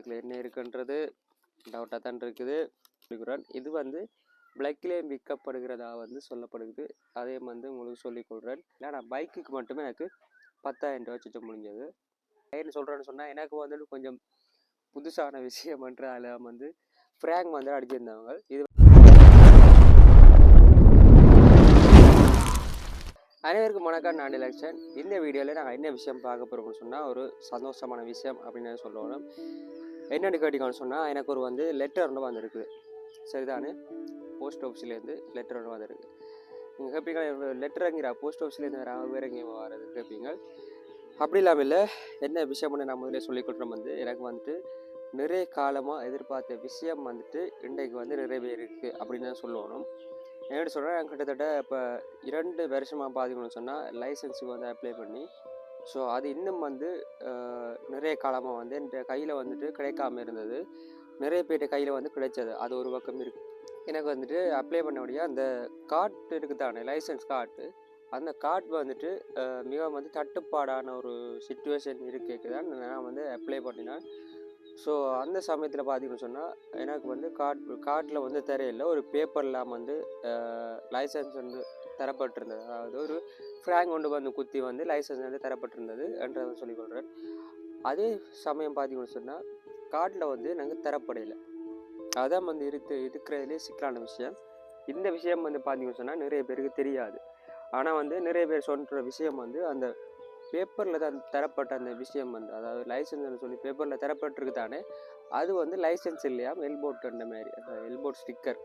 இதில் என்ன இருக்குன்றது டவுட்டாக தான் இருக்குது. இது வந்து பிளக்கிலே விற்கப்படுகிறதா வந்து சொல்லப்படுகிறது. அதே வந்து உங்களுக்கு சொல்லிக்கொள்கிறேன் ஏன்னா நான் பைக்குக்கு மட்டுமே எனக்கு பத்தாயிரம் ரூபா சுற்ற முடிஞ்சது. ஏன்னு சொல்கிறேன்னு சொன்னால் எனக்கு வந்துட்டு கொஞ்சம் புதுசான விஷயம்ன்ற அதில் வந்து ஃப்ராங்க் வந்து அடிச்சிருந்தவங்க. இது அனைவருக்கும் வணக்கம். நான் எலெக்ஷன் இந்த வீடியோவில் நாங்கள் என்ன விஷயம் பார்க்க போகிறோம்னு சொன்னால் ஒரு சந்தோஷமான விஷயம் அப்படின்னு சொல்லுவோம் என்னென்னு கேட்டிங்கன்னு சொன்னால் எனக்கு ஒரு வந்து லெட்டர் ஒன்று வந்திருக்கு. சரிதானு? போஸ்ட் ஆஃபீஸ்லேருந்து லெட்டர் ஒன்று வந்திருக்கு. நீங்கள் கேட்பீங்க லெட்டருங்கிறா போஸ்ட் ஆஃபீஸ்லேருந்து வேறு வேறு எங்கேயும் வர்றது கேட்பீங்க அப்படி இல்லாமல் இல்லை என்ன விஷயம்னு நான் முதல்ல சொல்லிக்கொள்கிறேன் வந்து எனக்கு வந்துட்டு நிறைய காலமாக எதிர்பார்த்த விஷயம் வந்துட்டு இன்றைக்கு வந்து நிறைவேறிருக்கு அப்படின்னு தான் சொல்லணும். என்ன சொல்கிறேன் கிட்டத்தட்ட இப்போ இரண்டு வருஷமாக பார்த்தீங்கன்னு சொன்னால் லைசன்ஸுக்கு வந்து அப்ளை பண்ணி ஸோ அது இன்னும் வந்து நிறைய காலமாக வந்து என் கையில் வந்துட்டு கிடைக்காம இருந்தது. நிறைய பேர்கிட்ட கையில் வந்து கிடைச்சது. அது ஒரு பக்கம் இருக்குது எனக்கு வந்துட்டு அப்ளை பண்ணபடியாக அந்த கார்டு இருக்குது தானே லைசன்ஸ் கார்டு அந்த கார்டு வந்துட்டு மிகவும் வந்து தட்டுப்பாடான ஒரு சுச்சுவேஷன் இருக்கு தான் நான் வந்து அப்ளை பண்ணினேன். ஸோ அந்த சமயத்தில் பார்த்தீங்கன்னு சொன்னால் எனக்கு வந்து கார்ட் கார்டில் வந்து தெரியல ஒரு பேப்பர்லாம் வந்து லைசன்ஸ் வந்து தரப்பட்டிருந்தது. அதாவது ஒரு ஃப்ராங்க் கொண்டு வந்து குத்தி வந்து லைசன்ஸ் வந்து தரப்பட்டிருந்தது என்றதை சொல்லிக்கொள்கிறேன் அதே சமயம் பார்த்தீங்கன்னு சொன்னால் கார்டில் வந்து நாங்கள் தரப்படையில. அதான் வந்து இருக்கு இருக்கிறதுலே சிக்கலான விஷயம். இந்த விஷயம் வந்து பார்த்தீங்கன்னு சொன்னால் நிறைய பேருக்கு தெரியாது. ஆனால் வந்து நிறைய பேர் சொல்கிற விஷயம் வந்து அந்த பேப்பரில் தான் தரப்பட்ட அந்த விஷயம் வந்து அதாவது லைசன்ஸ்னு சொல்லி பேப்பரில் தரப்பட்டிருக்கு தானே அது வந்து லைசன்ஸ் இல்லையா? எல்போட் அந்த மாதிரி அந்த எல்போட் ஸ்டிக்கர்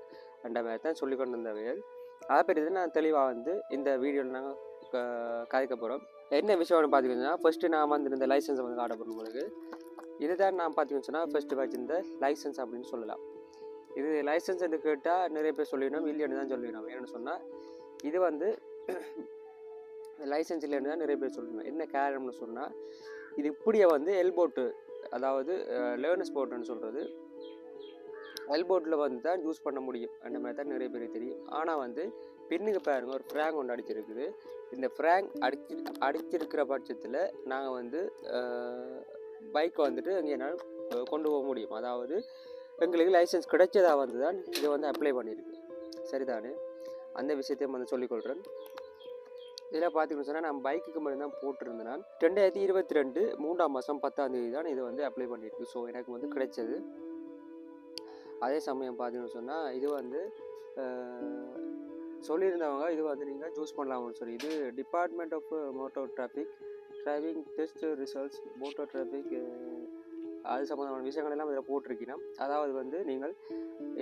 அந்த மாதிரி தான் சொல்லி கொண்டு வந்தவைகள். அதை பற்றி நான் தெளிவாக வந்து இந்த வீடியோவில் நாங்கள் கதைக்க போகிறோம் என்ன விஷயம்னு பார்த்துக்கிட்டோம்னா ஃபஸ்ட்டு நான் வந்து இந்த லைசன்ஸை வந்து காட்ட போகிறோம் உங்களுக்கு. இதுதான் நான் பார்த்தீங்கன்னு சொன்னால் ஃபஸ்ட்டு வச்சுருந்த லைசன்ஸ் அப்படின்னு சொல்லலாம். இது லைசன்ஸ் என்று கேட்டால் நிறைய பேர் சொல்லிடணும் இல்லைன்னு தான் சொல்லிடணும். ஏன்னு சொன்னால் இது வந்து லைசன்ஸ் இல்லைன்னு தான் நிறைய பேர் சொல்லணும் என்ன கேரம்னு சொன்னால் இது இப்படியே வந்து எல்போட்டு அதாவது லேர்னஸ் போட்டுன்னு சொல்கிறது எல்போட்டில் வந்து தான் யூஸ் பண்ண முடியும். அந்த மாதிரி தான் நிறைய பேருக்கு தெரியும். ஆனால் வந்து பின்னுக்கு பாருங்க ஒரு ஃப்ராங்க் ஒன்று அடிச்சிருக்குது. இந்த ஃப்ராங்க் அடிச்சு அடிச்சிருக்கிற பட்சத்தில் நாங்கள் வந்து பைக்கை வந்துட்டு எங்கேனாலும் என்னால் கொண்டு போக முடியும். அதாவது எங்களுக்கு லைசன்ஸ் கிடைச்சதா வந்து தான் இதை வந்து அப்ளை பண்ணியிருக்கு சரிதானே? அந்த விஷயத்தையும் வந்து சொல்லிக்கொள்கிறேன் இதில் பார்த்தீங்கன்னு சொன்னால் நான் பைக்குக்கு மட்டும் தான் போட்டிருந்தேன். நான் ரெண்டாயிரத்தி இருபத்தி ரெண்டு மூன்றாம் மாதம் பத்தாம் தேதி தான் இது வந்து அப்ளை பண்ணியிருக்கு. ஸோ எனக்கு வந்து கிடைச்சது. அதே சமயம் பார்த்தீங்கன்னு சொன்னால் இது வந்து சொல்லியிருந்தவங்க இது வந்து நீங்கள் சூஸ் பண்ணலாம்னு சொல்லி. இது department of motor traffic driving test results motor traffic அது சம்மந்தமான விஷயங்கள் எல்லாம் இதில் போட்டிருக்கீங்கன்னா அதாவது வந்து நீங்கள்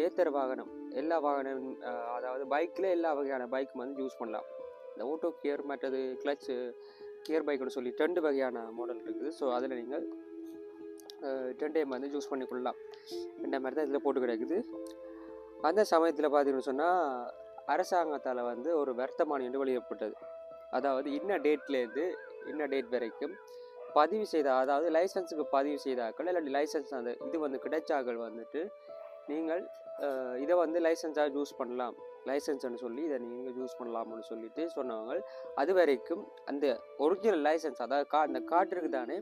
ஏத்தர் வாகனம் எல்லா வாகனம் அதாவது பைக்கில் எல்லா வகையான பைக் வந்து யூஸ் பண்ணலாம். இந்த ஓட்டோ கியர் மற்றது கிளச்சு கியர் பைக்குன்னு சொல்லி ரெண்டு வகையான மாடல் இருக்குது. ஸோ அதில் நீங்கள் ரெண்டையும் வந்து யூஸ் பண்ணிக்கொள்ளலாம் இந்த மாதிரி தான் இதில் போட்டு கிடைக்குது. அந்த சமயத்தில் பார்த்தீங்கன்னு சொன்னால் அரசாங்கத்தால் வந்து ஒரு வர்த்தமானி என்று வெளியிடப்பட்டது. அதாவது இன்ன டேட்லேருந்து இன்ன டேட் வரைக்கும் பதிவு செய்த அதாவது லைசன்ஸுக்கு பதிவு செய்தாக்கள் இல்லாட்டி லைசன்ஸ் அந்த இது வந்து கிடைச்சாக்கள் வந்துட்டு நீங்கள் இதை வந்து லைசன்ஸாக யூஸ் பண்ணலாம். லைசன்ஸ்னு சொல்லி இதை நீங்கள் யூஸ் பண்ணலாம்னு சொல்லிட்டு சொன்னவங்க. அது வரைக்கும் அந்த ஒரிஜினல் லைசன்ஸ் அதாவது கா அந்த கார்டு இருக்குது தானே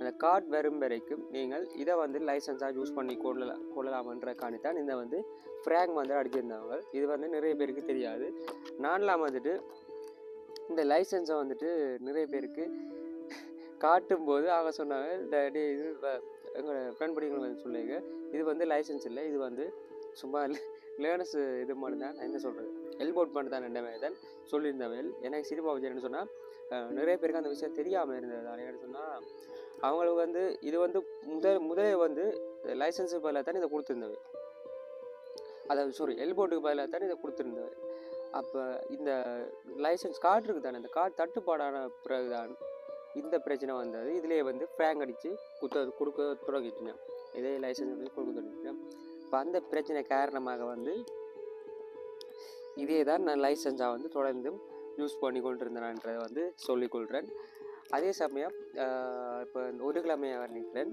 அந்த கார்டு வரும் வரைக்கும் நீங்கள் இதை வந்து லைசன்ஸாக யூஸ் பண்ணி கொள்ளலாம் கொள்ளலாமன்ற காணித்தான் இதை வந்து ஃப்ராங்க் வந்து அடிச்சிருந்தாங்க. இது வந்து நிறைய பேருக்கு தெரியாது. நான்லாம் வந்துட்டு இந்த லைசன்ஸை வந்துட்டு நிறைய பேருக்கு காட்டும்போது ஆக சொன்னாங்க இந்த இது எங்களோட ஃப்ரெண்ட் படிக்கணும் வந்து சொல்லுங்க. இது வந்து லைசன்ஸ் இல்லை இது வந்து சும்மா லேர்னஸ் இது மாதிரி தான் நான் என்ன சொல்கிறது எல்போட் பண்ணி தான் தான் சொல்லியிருந்தவள் எனக்கு சிரிப்பா வச்சு என்ன சொன்னால் நிறைய பேருக்கு அந்த விஷயம் தெரியாமல் இருந்தது என்ன சொன்னால் அவங்களுக்கு வந்து இது வந்து முதல் முதலே வந்து லைசன்ஸு பதிலாக தானே இதை கொடுத்துருந்தவை அதாவது சாரி எல்போர்டுக்கு பதிலாக தானே இதை கொடுத்துருந்தவர் அப்போ இந்த லைசன்ஸ் கார்டு இருக்குது தானே இந்த கார்டு தட்டுப்பாடான பிறகுதான் இந்த பிரச்சனை வந்தது. இதுலேயே வந்து ஃபேங் அடித்து குத்த கொடுக்க தொடங்கிட்டேன். இதே லைசன்ஸ் வந்து கொடுக்க தொடங்கிட்டேன். இப்போ அந்த பிரச்சனை காரணமாக வந்து இதே தான் நான் லைசன்ஸாக வந்து தொடர்ந்து யூஸ் பண்ணி கொண்டிருந்தேன்ன்றதை வந்து சொல்லிக்கொள்கிறேன் அதே சமயம் இப்போ இந்த ஒரு கிழமையாக நிற்கிறேன்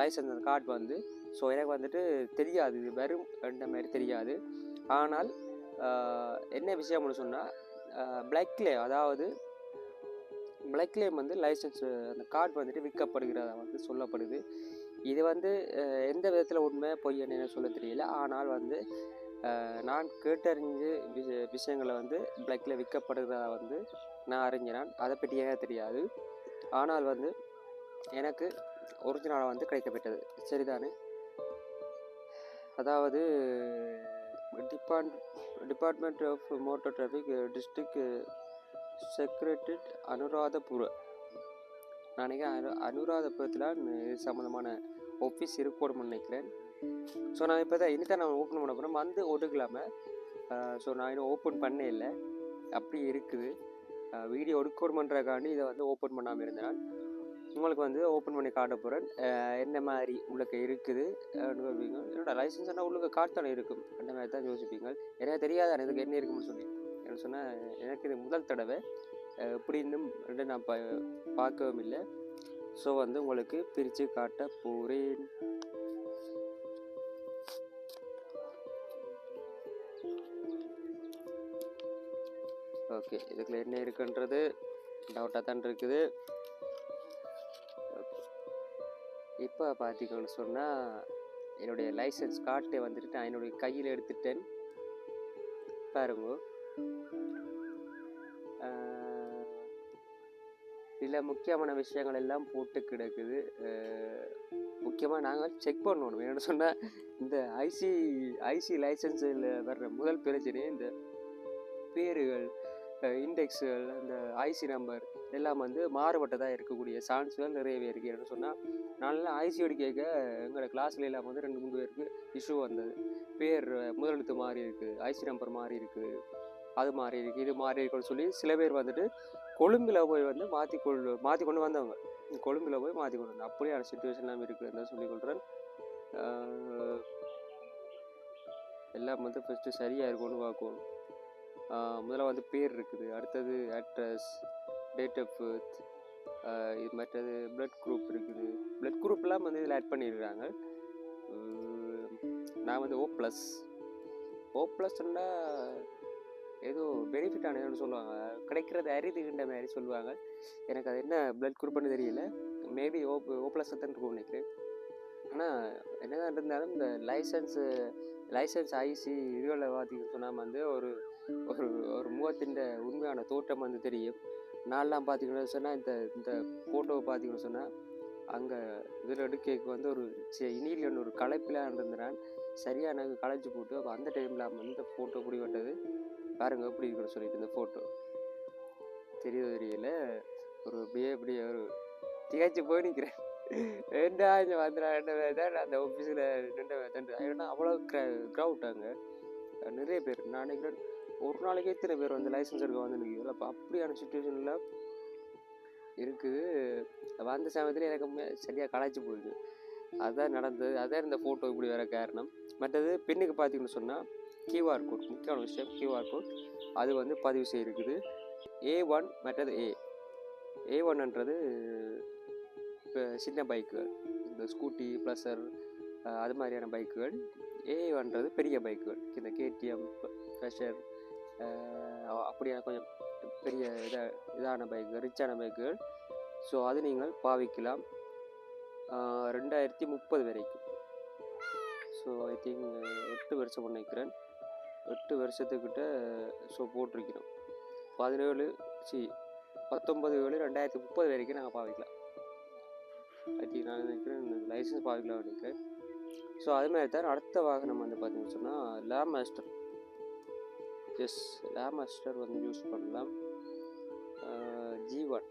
லைசன்ஸ் அந்த கார்டு வந்து ஸோ எனக்கு வந்துட்டு தெரியாது. இது வெறும் என்ற மாதிரி தெரியாது. ஆனால் என்ன விஷயம்னு சொன்னால் பிளாக்லே அதாவது பிளாக்லேம் வந்து லைசன்ஸ் அந்த கார்டு வந்துட்டு விற்கப்படுகிறதா வந்து சொல்லப்படுது. இது வந்து எந்த விதத்தில் உண்மை பொய்ன்னு எனக்கு சொல்ல தெரியல. ஆனால் வந்து நான் கேட்டறிஞ்சு விஷயங்களை வந்து பிளக்கில் விற்கப்படுகிறதா வந்து நான் அறிஞ்சினான் அதை பற்றி ஏன் தெரியாது. ஆனால் வந்து எனக்கு ஒரிஜினலாக வந்து கிடைக்கப்பட்டது சரிதானே? அதாவது depart department of motor traffic district secretary Anuradhapura நான் நினைக்கிறேன் அனு அனுராதபுரத்தில் இது சம்மந்தமான ஆஃபீஸ் இருக்கணும்னு நினைக்கிறேன். ஸோ நான் இப்போ தான் இனிதான் நான் ஓப்பன் பண்ண போகிறேன் வந்து ஒடுக்கலாமல் ஸோ நான் இன்னும் ஓப்பன் பண்ணே இல்லை. அப்படி இருக்குது. வீடியோ ஒடுக்கணுமன்றக்காண்டி இதை வந்து ஓப்பன் பண்ணாமல் இருந்தேன். உங்களுக்கு வந்து ஓப்பன் பண்ணி காட்ட போகிறேன் என்ன மாதிரி உள்ளக்க இருக்குது? என்னோட லைசன்ஸ் என்ன உங்களுக்கு காட்டான இருக்கும். அந்த மாதிரி தான் யோசிப்பீங்க எனக்கு தெரியாத? இதுக்கு என்ன இருக்குன்னு சொல்லி. என்ன சொன்னால் எனக்கு இது முதல் தடவை. எப்படின்னு ரெண்டு நான் ப பார்க்கவும் இல்லை. ஸோ வந்து உங்களுக்கு பிரித்து காட்ட போகிறேன் ஓகே இதுக்குள்ள என்ன இருக்குன்றது டவுட்டாக தான் இருக்குது. இப்போ பார்த்தீங்கன்னு சொன்னால் என்னுடைய லைசன்ஸ் கார்ட்டை வந்துட்டு நான் என்னுடைய கையில் எடுத்துட்டேன். பாருங்க. இதில் முக்கியமான விஷயங்கள் எல்லாம் போட்டு கிடக்குது. முக்கியமாக நாங்கள் செக் பண்ணணும். என்னென்னு சொன்னால் இந்த ஐசி ஐசி லைசன்ஸில் வர்ற முதல் பிரச்சனை இந்த பேருகள் இண்டெக்ஸுகள் அந்த ஐசி நம்பர் எல்லாம் வந்து மாறுபட்டதாக இருக்கக்கூடிய சான்ஸ்கள் நிறையவே இருக்குது என்ன சொன்னால் நல்லா ஐசியோடு கேட்க எங்களோட கிளாஸில் எல்லாம் வந்து ரெண்டு மூணு பேருக்கு இஷ்யூ வந்தது. பேர் முதலெழுத்து மாறி இருக்குது ஐசி நம்பர் மாறி இருக்குது அது மாறி இருக்குது இது மாறி இருக்குன்னு சொல்லி சில பேர் வந்துட்டு கொழும்பில் போய் வந்து மாற்றி கொண்டு மாற்றி கொண்டு வந்தவங்க. கொழும்பில் போய் மாற்றி கொண்டு வந்தாங்க அப்படியான சுச்சுவேஷன்லாம் இருக்குதுன்னு சொல்லிக்கொள்கிறேன் எல்லாம் வந்து ஃபஸ்ட்டு சரியாக இருக்கும்னு பார்க்கணும் முதல்ல வந்து பேர் இருக்குது. அடுத்தது அட்ரஸ் டேட் ஆஃப் பர்த் இது மற்றது பிளட் குரூப் இருக்குது. பிளட் குரூப்லாம் வந்து இதில் ஆட் பண்ணியிருக்காங்க நான் வந்து ஓ ப்ளஸ் ஓ ப்ளஸ்னால் ஏதோ பெனிஃபிட் ஆனதுன்னு சொல்லுவாங்க. கிடைக்கிறது அரிதுகின்ற மாதிரி சொல்லுவாங்க. எனக்கு அது என்ன பிளட் குரூப்னு தெரியல. மேபி ஓ ஓ ப்ளஸ் தான் இருக்கும் நினைக்கிறேன். ஆனால் என்னதான் இருந்தாலும் இந்த லைசன்ஸு லைசன்ஸ் ஐசி இதுகளில் பார்த்தீங்கன்னு சொன்னால் வந்து ஒரு ஒரு ஒரு முகத்தின் உண்மையான தோற்றம் வந்து தெரியும். நான்லாம் பார்த்தீங்கன்னு சொன்னால் இந்த இந்த ஃபோட்டோவை பார்த்தீங்கன்னு சொன்னால் அங்கே இதில் எடுக்கைக்கு வந்து ஒரு இனிலியன் ஒரு களைப்பில் இருந்தேன் சரியாக எனக்கு களைச்சி போட்டு அப்போ அந்த டைமில் அந்த ஃபோட்டோ பிடிப்பட்டது பாருங்க எப்படி இருக்குன்னு சொல்லிட்டு இந்த ஃபோட்டோ தெரிய தெரியல. ஒரு அப்படியே அப்படியே ஒரு திகைச்சு போய் நிற்கிறேன் ரெண்டா இங்கே வந்துடா ரெண்டு தான் அந்த ஆஃபீஸில் ரெண்டு பேர் ஏன்னா அவ்வளோ க்ரௌ க்ரௌட் அங்கே. நிறைய பேர். நான் நினைக்கிறேன் ஒரு நாளைக்கு இத்தனை பேர் வந்து லைசன்ஸ் எடுக்க வந்து நிற்கிறோம் அப்போ அப்படியான சுச்சுவேஷனில் இருக்குது வந்த சமயத்தில் எனக்கு சரியாக கலாய்ச்சி போயிடுது. அதுதான் நடந்தது. அதான் இந்த ஃபோட்டோ இப்படி வர காரணம். மற்றது பெண்ணுக்கு பார்த்தீங்கன்னு சொன்னால் கியூஆர் கோட் முக்கியமான விஷயம் கியூஆர் கோட் அது வந்து பதிவு செய்திருக்குது. ஏ ஒன் மற்றது ஏ ஏ ஒன்ன்றது இப்போ சின்ன பைக்குகள் இந்த ஸ்கூட்டி ப்ளஸர் அது மாதிரியான பைக்குகள் ஏ ஒன்றது பெரிய பைக்குகள் இந்த கேடிஎம் ஃப்ரெஷர் அப்படியான கொஞ்சம் பெரிய இதாக இதான பைக்குகள் ரிச்சான பைக்குகள் ஸோ அது நீங்கள் பாவிக்கலாம். ரெண்டாயிரத்தி முப்பது வரைக்கும். ஸோ ஐ திங்க் எட்டு வருஷம் நினைக்கிறேன் எட்டு வருஷத்துக்கிட்ட ஸோ போட்டிருக்கிறோம். பதினேழு சி பத்தொம்பது ஏழு ரெண்டாயிரத்தி முப்பது வரைக்கும் நாங்கள் பாவிக்கலாம். ஐ நான் நினைக்கிறேன் லைசன்ஸ் பாவிக்கலாம் நினைக்கிறேன். ஸோ அது மாதிரி தான் அடுத்த வாகனம் வந்து பார்த்தீங்கன்னு சொன்னால் லே மாஸ்டர் எஸ் லே மாஸ்டர் வந்து யூஸ் பண்ணலாம் ஜீவன்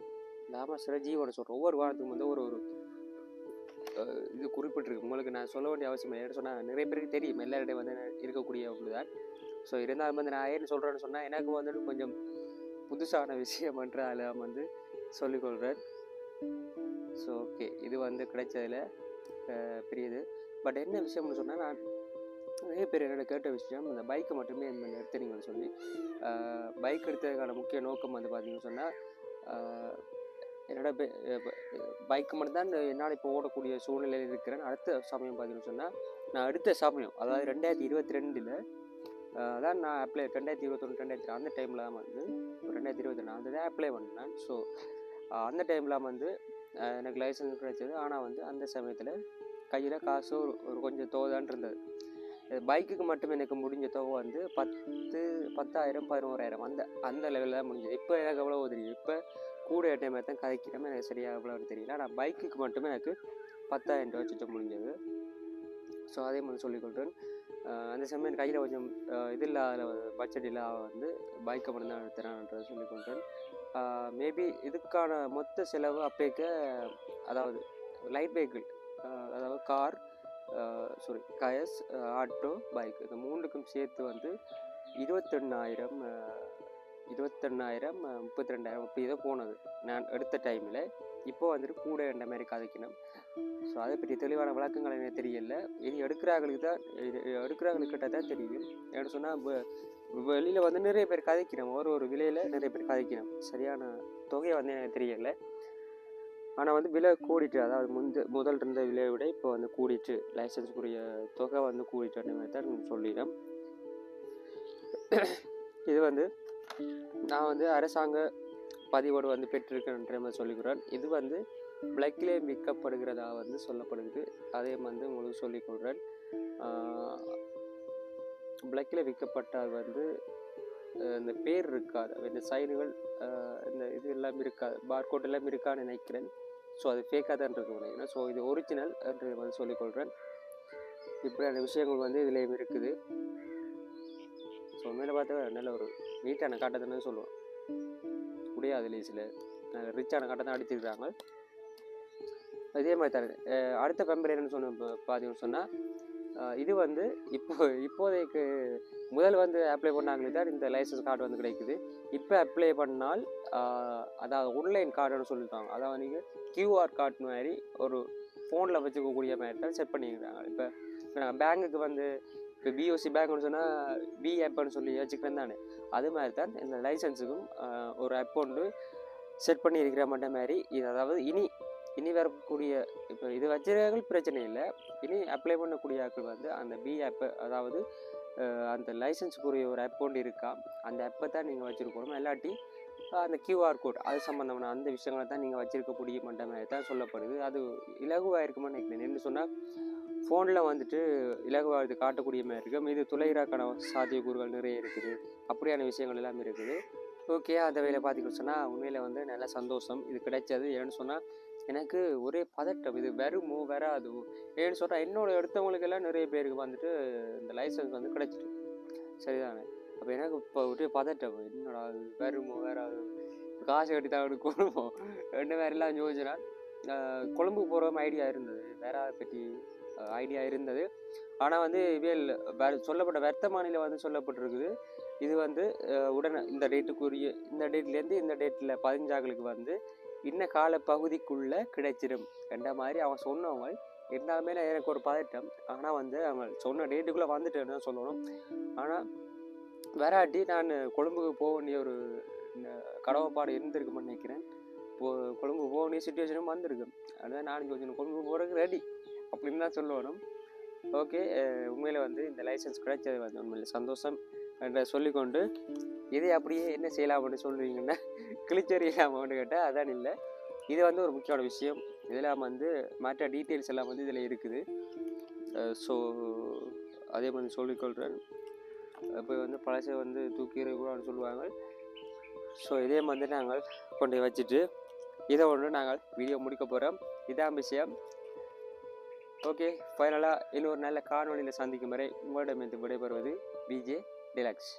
லேமாஸ்டரை ஜீவனை சொல்கிறோம் ஒவ்வொரு வாரத்துக்கும் வந்து ஒரு ஒரு இது குறிப்பிட்டிருக்கு. உங்களுக்கு நான் சொல்ல வேண்டிய அவசியம் இல்லை. சொன்னால் நிறைய பேருக்கு தெரியும். எல்லாருடையும் வந்து இருக்கக்கூடிய ஒன்று தான். ஸோ இருந்தாலும் வந்து நான் ஏன்னு சொல்கிறேன்னு சொன்னால் எனக்கு வந்துட்டு கொஞ்சம் புதுசான விஷயம்ன்ற அதில் வந்து சொல்லிக்கொள்கிறேன் ஸோ ஓகே இது வந்து கிடைச்சதில் பெரியது. பட் என்ன விஷயம்னு சொன்னால் நான் நிறைய பேர் என்னோட கேட்ட விஷயம் இந்த பைக்கை மட்டுமே நிறுத்துனீங்கன்னு சொல்லி பைக் எடுத்ததுக்கான முக்கிய நோக்கம் வந்து பார்த்தீங்கன்னு சொன்னால் என்னோட பைக் மட்டும்தான் என்னால் இப்போ ஓடக்கூடிய சூழ்நிலையில் இருக்கிறேன். அடுத்த சமயம் பார்த்தீங்கன்னு சொன்னால் நான் அடுத்த சமயம் அதாவது ரெண்டாயிரத்தி இருபத்தி ரெண்டில் அதான் நான் அப்ளை ரெண்டாயிரத்தி இருபத்தொன்று ரெண்டாயிரத்தி அந்த டைமில் தான் வந்து ரெண்டாயிரத்தி இருபத்தி நான் வந்து தான் அப்ளை பண்ணேன். ஸோ அந்த டைமில் வந்து எனக்கு லைசன்ஸ் கிடைச்சது. ஆனால் வந்து அந்த சமயத்தில் கையில் காசு ஒரு ஒரு கொஞ்சம் தோதான் இருந்தது. பைக்குக்கு மட்டும் எனக்கு முடிஞ்ச தொகை வந்து பத்து பத்தாயிரம் பதினோராயிரம். அந்த அந்த லெவலில் தான் முடிஞ்சது. இப்போ எனக்கு எவ்வளோ தெரியும் இப்போ கூட டைம் தான் கதைக்கிறமே. எனக்கு சரியாக எவ்வளோ தெரியல. ஆனால் பைக்குக்கு மட்டுமே எனக்கு பத்தாயிரம் ரூபா வச்சுட்டு முடிஞ்சது. ஸோ அதே மாதிரி சொல்லிக்கொள்கிறேன் அந்த சமயம் கையில் கொஞ்சம் இது இல்லாத பட்ஜெட் இல்லாத வந்து பைக்கை மட்டும் தான் சொல்லி கொண்டேன் மேபி இதுக்கான மொத்த செலவு அப்பேக்க அதாவது லைட் வெஹிக்கிள் அதாவது car sorry HiAce auto bike இந்த மூணுக்கும் சேர்த்து வந்து இருபத்தெண்ணாயிரம் இருபத்தெண்ணாயிரம் முப்பத்தி ரெண்டாயிரம் இப்போ இதை போனது. நான் எடுத்த டைமில் இப்போ வந்துட்டு கூட என்ற மாதிரி கதைக்கணும். ஸோ அதை பற்றி தெளிவான விளக்கங்கள் எனக்கு தெரியல. இது எடுக்கிறார்களுக்கு தான் இது எடுக்கிறாங்களுக்கு கிட்ட தான் தெரியும். என்ன சொன்னால் வெளியில் வந்து நிறைய பேர் கதைக்கிறோம் ஒரு ஒரு விலையில் நிறைய பேர் கதைக்கிறோம் சரியான தொகையை வந்து எனக்கு தெரியல. ஆனால் வந்து விலை கூடிட்டு அதாவது முந்த முதல் இருந்த விலையை விட இப்போ வந்து கூடிட்டு லைசன்ஸுக்குரிய தொகை வந்து கூடிட்டு அந்த மாதிரி தான் சொல்லிடுறேன் இது வந்து நான் வந்து அரசாங்க பதிவோடு வந்து பெற்றிருக்கேன்ற மாதிரி சொல்லிக்கிறேன் இது வந்து பிளக்கிலே விற்கப்படுகிறதா வந்து சொல்லப்படுகிறது அதே வந்து உங்களுக்கு சொல்லிக்கொள்கிறேன் பிளக்கில் விற்கப்பட்டால் வந்து இந்த பேர் இருக்காது. இந்த சைனுகள் இந்த இது எல்லாம் இருக்காது. பார்கோட் எல்லாம் இருக்கான்னு நினைக்கிறேன். ஸோ அது ஃபேக்காக தான் இருக்கு நினைக்கிறேன் ஸோ இது ஒரிஜினல் என்று வந்து சொல்லிக்கொள்கிறேன் இப்படியான விஷயங்கள் வந்து இதுலேயும் இருக்குது. ஸோ மேலே பார்த்தா நல்ல ஒரு நீட்டான காட்டத்தை சொல்லுவோம். முடியாது சில ரிச்சான காட்டை தான் அடிச்சிருக்கிறாங்க அதே மாதிரி தான் அடுத்த கம்பெனி என்னன்னு சொன்ன பார்த்தீங்கன்னு சொன்னால் இது வந்து இப்போ இப்போதைக்கு முதல் வந்து அப்ளை பண்ணாங்களே தான் இந்த லைசன்ஸ் கார்டு வந்து கிடைக்குது. இப்போ அப்ளை பண்ணால் அதாவது ஆன்லைன் கார்டுன்னு சொல்லியிருக்காங்க அதாவது நீங்கள் கியூஆர் கார்டு மாதிரி ஒரு ஃபோனில் வச்சுக்கக்கூடிய மாதிரி தான் செட் பண்ணிக்கிறாங்க. இப்போ இப்போ நாங்கள் பேங்குக்கு வந்து இப்போ பிஓசி பேங்க்னு சொன்னால் பி ஆப்னு சொல்லி வச்சுக்கிறேன் தானே. அது மாதிரி தான் இந்த லைசன்ஸுக்கும் ஒரு அக்கௌண்ட்டு செட் பண்ணி இருக்கிற மாட்டே மாதிரி இது. அதாவது இனி இனி வரக்கூடிய இப்போ இது வச்சிருக்காங்க பிரச்சனை இல்லை. இனி அப்ளை பண்ணக்கூடிய ஆட்கள் வந்து அந்த பி ஆப் அதாவது அந்த லைசன்ஸுக்குரிய ஒரு அக்கௌண்ட் இருக்கா? அந்த ஆப்பை தான் நீங்கள் வச்சுருக்கணும். இல்லாட்டி அந்த கியூஆர் கோட் அது சம்மந்தமான அந்த விஷயங்களை தான் நீங்கள் வச்சிருக்க முடிய மாதிரி தான் சொல்லப்படுது. அது இலகுவாக இருக்குமான்னு நினைக்கிறேன். என்ன சொன்னால் ஃபோனில் வந்துட்டு இலகுவாக காட்டக்கூடிய மாதிரி இருக்கும் இது துளையிறாக்கான சாத்தியக்கூறுகள் நிறைய இருக்குது. அப்படியான விஷயங்கள் எல்லாமே இருக்குது. ஓகே அந்த வேலை பார்த்திங்கன்னு சொன்னால் உண்மையில் வந்து நல்ல சந்தோஷம். இது கிடைச்சது. ஏன்னு சொன்னால் எனக்கு ஒரே பதட்டம். இது வருமோ வராதோ? ஏன்னு சொன்னால் என்னோட எடுத்தவங்களுக்கு எல்லாம் நிறைய பேருக்கு வந்துட்டு இந்த லைசன்ஸ் வந்து கிடைச்சிட்டு. சரிதானே? அப்போ எனக்கு இப்போ ஒரே பதட்டம். என்னடா அது வருமோ வராதோ? காசு கட்டி தான் எடுக்கணுமோ ரெண்டு பேரெல்லாம் யோசிச்சுனா கொழம்புக்கு போகிற ஐடியா இருந்தது. வேற பற்றி ஐடியா இருந்தது. ஆனால் வந்து இவியல் வேறு சொல்லப்பட்ட வர்த்தமானியில் வந்து சொல்லப்பட்டிருக்குது. இது வந்து உடனே இந்த டேட்டுக்குரிய இந்த டேட்லேருந்து இந்த டேட்டில் பதினஞ்சாக்களுக்கு வந்து இன்ன கால பகுதிக்குள்ளே கிடைச்சிடும் என்ற மாதிரி அவன் சொன்னவங்க இருந்தாலுமே எனக்கு ஒரு பதட்டம். ஆனால் வந்து அவங்க சொன்ன டேட்டுக்குள்ளே வந்துட்டேன்னு தான் சொல்லணும். ஆனால் வராட்டி நான் கொழும்புக்கு போக வேண்டிய ஒரு கடவுப்பாடு இருந்திருக்குமென்னு நினைக்கிறேன். இப்போ கொழும்பு போக வேண்டிய சுச்சுவேஷனும் வந்திருக்கு. அதுதான் நான் கொஞ்சம் கொழும்பு போகிறதுக்கு ரெடி அப்படின்னு தான் சொல்லணும். ஓகே உண்மையில் வந்து இந்த லைசன்ஸ் கிடைச்சது வந்து உண்மையில் சந்தோஷம் என்ற சொல்லிக்கொண்டு இதை அப்படியே என்ன செய்யலாம் அப்படின்னு சொல்கிறீங்கன்னா கிழிச்சறியலாமான்னு கேட்டால் அதான் இல்லை. இது வந்து ஒரு முக்கியமான விஷயம். இதெல்லாம் வந்து மற்ற டீட்டெயில்ஸ் எல்லாம் வந்து இதில் இருக்குது. ஸோ அதே மாதிரி சொல்லிக்கொள்கிறேன் இப்போ வந்து பழசை வந்து தூக்கி கூடாதுன்னு சொல்லுவாங்க. ஸோ இதே மாதிரி நாங்கள் கொண்டு போய் வச்சுட்டு இதை ஒன்று நாங்கள் வீடியோ முடிக்க போகிறோம் இதான் விஷயம். ஓகே ஃபைனலாக இன்னொரு நல்ல காணொலியில் சந்திக்கும் வரை உங்களிடமிருந்து விடைபெறுவது பிஜே டிலக்ஸ்